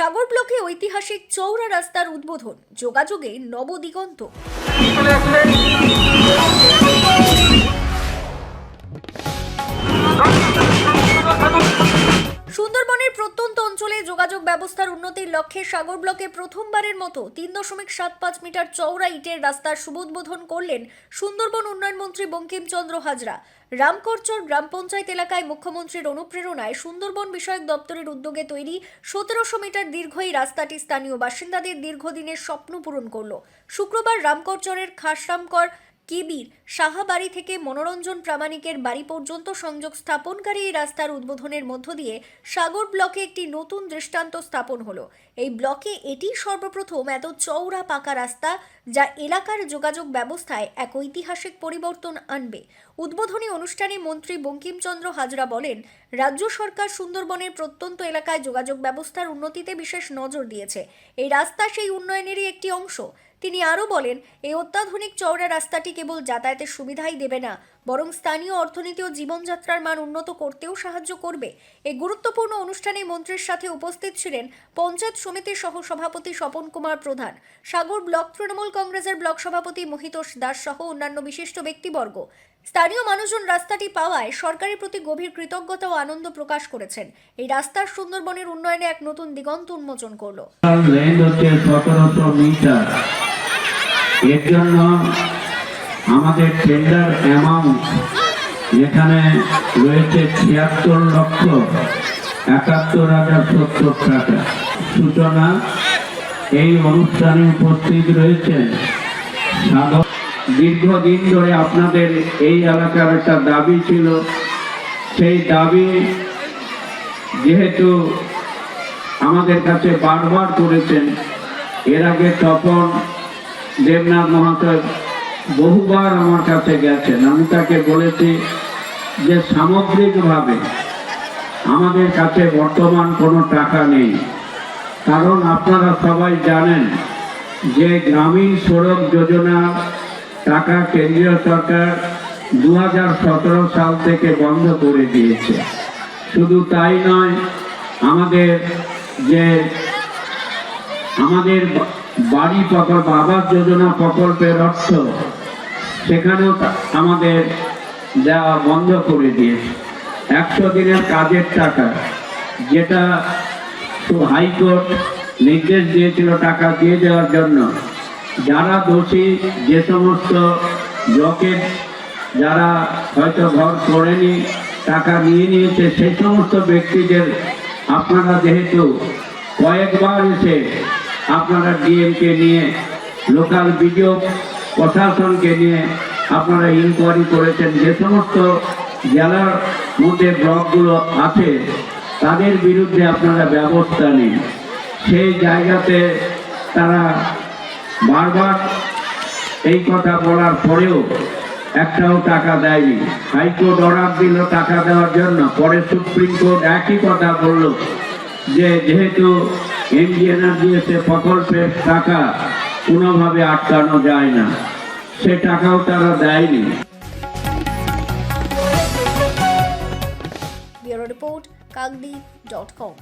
সাগর ব্লকে ঐতিহাসিক চৌরা রাস্তার উদ্বোধন যোগাযোগে নবদিগন্ত। ব্যবস্থার উন্নতির লক্ষ্যে সাগর ব্লকে প্রথমবারের মতো তিন দশমিক সাত পাঁচ মিটার চওড়া ইটের রাস্তার শুভোদ্বোধন করলেন সুন্দরবন উন্নয়ন মন্ত্রী বঙ্কিমচন্দ্র হাজরা। রামকরচর গ্রাম পঞ্চায়েত এলাকায় মুখ্যমন্ত্রীর অনুপ্রেরণায় সুন্দরবন বিষয়ক দপ্তরের উদ্যোগে তৈরি সতেরোশো মিটার দীর্ঘ এই রাস্তাটি স্থানীয় বাসিন্দাদের দীর্ঘদিনের স্বপ্ন পূরণ করল। শুক্রবার রামকরচরের খাসরামকর কেবির সাহাবাড়ি থেকে মনোরঞ্জন প্রামাণিকের বাড়ি পর্যন্ত সংযোগ স্থাপনকারী এই রাস্তার উদ্বোধনের মধ্য দিয়ে সাগর ব্লকে একটি নতুন দৃষ্টান্ত স্থাপন হলো। এই ব্লকে এটি সর্বপ্রথম এত চওড়া পাকা রাস্তা যা এলাকার যোগাযোগ ব্যবস্থায় এক ঐতিহাসিক পরিবর্তন আনবে। উদ্বোধনী অনুষ্ঠানে মন্ত্রী বঙ্কিমচন্দ্র হাজরা বলেন, রাজ্য সরকার সুন্দরবনের প্রত্যন্ত এলাকায় যোগাযোগ ব্যবস্থার উন্নতিতে বিশেষ নজর দিয়েছে। এই রাস্তা সেই উন্নয়নেরই একটি অংশ। তিনি আরও বলেন এই অত্যাধুনিক চওড়া রাস্তাটি কেবল যাতায়াতের সুবিধাই দেবে না, বরং স্থানীয় অর্থনীতি ও জীবনযাত্রার মান উন্নত করতেও সাহায্য করবে। এই গুরুত্বপূর্ণ অনুষ্ঠানে মন্ত্রীর সাথে উপস্থিত ছিলেন পঞ্চায়েত সমিতির সহ সভাপতি স্বপন কুমার প্রধান, সাগর ব্লক তৃণমূল কংগ্রেসের ব্লক সভাপতি মহিতোষ দাস সহ অন্যান্য বিশিষ্ট ব্যক্তিবর্গ। স্থানীয় মানুষজন রাস্তাটি পাওয়ায় সরকারের প্রতি গভীর কৃতজ্ঞতা ও আনন্দ প্রকাশ করেছেন। এই রাস্তার সুন্দরবনের উন্নয়নে এক নতুন দিগন্ত উন্মোচন করল। এর জন্য আমাদের টেন্ডার অ্যামাউন্ট যেখানে রয়েছে ছিয়াত্তর লক্ষ একাত্তর হাজার সত্তর টাকা। সূচনা, এই অনুষ্ঠানে উপস্থিত রয়েছেন সাধক। দীর্ঘদিন ধরে আপনাদের এই এলাকার একটা দাবি ছিল। সেই দাবি যেহেতু আমাদের কাছে বারবার করেছেন, এর আগে তপন দেবনাথ মহাশয় বহুবার আমার কাছে গেছেন। আমি তাকে বলেছি যে সামগ্রিকভাবে আমাদের কাছে বর্তমান কোনো টাকা নেই। কারণ আপনারা সবাই জানেন যে গ্রামীণ সড়ক যোজনা টাকা কেন্দ্রীয় সরকার দু হাজার সতেরো সাল থেকে বন্ধ করে দিয়েছে। শুধু তাই নয়, আমাদের যে আমাদের বাড়ি প্রকল্প, আবাস যোজনা প্রকল্পের অর্থ সেখানেও আমাদের দেওয়া বন্ধ করে দিয়েছে। একশো দিনের কাজের টাকা, যেটা হাইকোর্ট নির্দেশ দিয়েছিল টাকা দিয়ে দেওয়ার জন্য। যারা দোষী, যে সমস্ত ব্লকের যারা হয়তো ঘর করেনি টাকা নিয়ে নিয়েছে, সেই সমস্ত ব্যক্তিদের আপনারা যেহেতু কয়েকবার এসে আপনারা ডিএমকে নিয়ে, লোকাল বিডিও প্রশাসনকে নিয়ে আপনারা ইনকোয়ারি করেছেন, যে সমস্ত জেলার মধ্যে ব্লকগুলো আছে, তাদের বিরুদ্ধে আপনারা ব্যবস্থা নিন। সেই জায়গাতে তারা বারবার এই কথা বলার পরেও একটাও টাকা দেয়নি। হাইকোর্ট অর্ডার দিল টাকা দেওয়ার জন্য, পরে সুপ্রিম কোর্ট একই কথা বলল যে যেহেতু এমডি দিয়েছে প্রকল্পের টাকা কোনোভাবে আটকানো যায় না। সে টাকাও তারা দেয়নি। রিপোর্ট কাকদি ডট কম।